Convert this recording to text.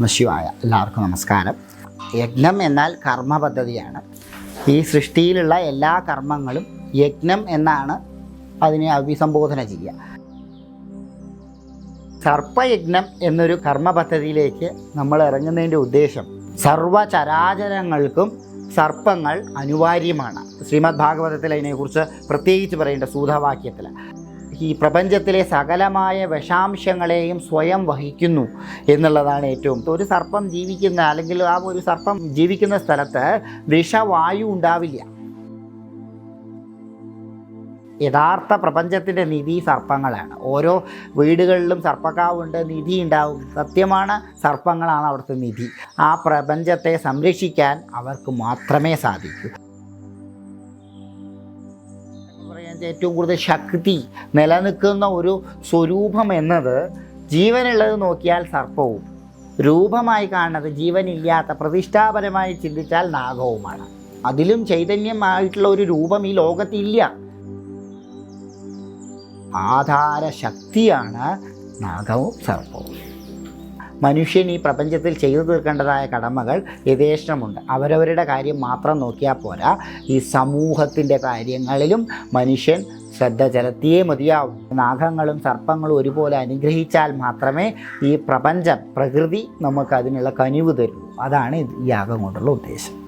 നശിവായ എല്ലാവർക്കും നമസ്കാരം. യജ്ഞം എന്നാൽ കർമ്മ പദ്ധതിയാണ് ഈ സൃഷ്ടിയിലുള്ള എല്ലാ കർമ്മങ്ങളും യജ്ഞം എന്നാണ് അതിനെ അഭിസംബോധന ചെയ്യുക. സർപ്പയജ്ഞം എന്നൊരു കർമ്മ പദ്ധതിയിലേക്ക് നമ്മൾ ഇറങ്ങുന്നതിന്റെ ഉദ്ദേശം സർവചരാചരങ്ങൾക്കും സർപ്പങ്ങൾ അനിവാര്യമാണ്. ശ്രീമദ് ഭാഗവതത്തിൽ അതിനെക്കുറിച്ച് പ്രത്യേകിച്ച് പറയേണ്ട സൂതവാക്യത്തിൽ ഈ പ്രപഞ്ചത്തിലെ സകലമായ വിഷാംശങ്ങളെയും സ്വയം വഹിക്കുന്നു എന്നുള്ളതാണ് ഏറ്റവും ഒരു സർപ്പം ജീവിക്കുന്ന അല്ലെങ്കിൽ ആ ഒരു സർപ്പം ജീവിക്കുന്ന സ്ഥലത്ത് വിഷവായു ഉണ്ടാവില്ല. യഥാർത്ഥ പ്രപഞ്ചത്തിന്റെ നിധി സർപ്പങ്ങളാണ്. ഓരോ വീടുകളിലും സർപ്പക്കാവുണ്ട് നിധി ഉണ്ടാവും. സത്യമാണ് സർപ്പങ്ങളാണ് അവിടുത്തെ നിധി. ആ പ്രപഞ്ചത്തെ സംരക്ഷിക്കാൻ അവർക്ക് മാത്രമേ സാധിക്കൂ. പറയാൻ ഏറ്റവും കൂടുതൽ ശക്തി നിലനിൽക്കുന്ന ഒരു സ്വരൂപം എന്നത് ജീവനുള്ളത് നോക്കിയാൽ സർപ്പവും. രൂപമായി കാണുന്നത് ജീവനില്ലാത്ത പ്രതിഷ്ഠാപരമായി ചിന്തിച്ചാൽ നാഗവുമാണ്. അതിലും ചൈതന്യമായിട്ടുള്ള ഒരു രൂപം ഈ ലോകത്തില്ല. ആധാര ശക്തിയാണ് നാഗവും സർപ്പവും. മനുഷ്യൻ ഈ പ്രപഞ്ചത്തിൽ ചെയ്തു തീർക്കേണ്ടതായ കടമകൾ യഥേഷ്ടമുണ്ട്. അവരവരുടെ കാര്യം മാത്രം നോക്കിയാൽ പോരാ. ഈ സമൂഹത്തിന്റെ കാര്യങ്ങളിലും മനുഷ്യൻ ശ്രദ്ധ ചെലുത്തിയേ മതിയാവും. നാഗങ്ങളും സർപ്പങ്ങളും ഒരുപോലെ അനുഗ്രഹിച്ചാൽ മാത്രമേ ഈ പ്രപഞ്ചം പ്രകൃതി നമുക്ക് അതിനുള്ള കനിവ് തരൂ. അതാണ് ഈ യാഗം കൊണ്ടുള്ള ഉദ്ദേശം.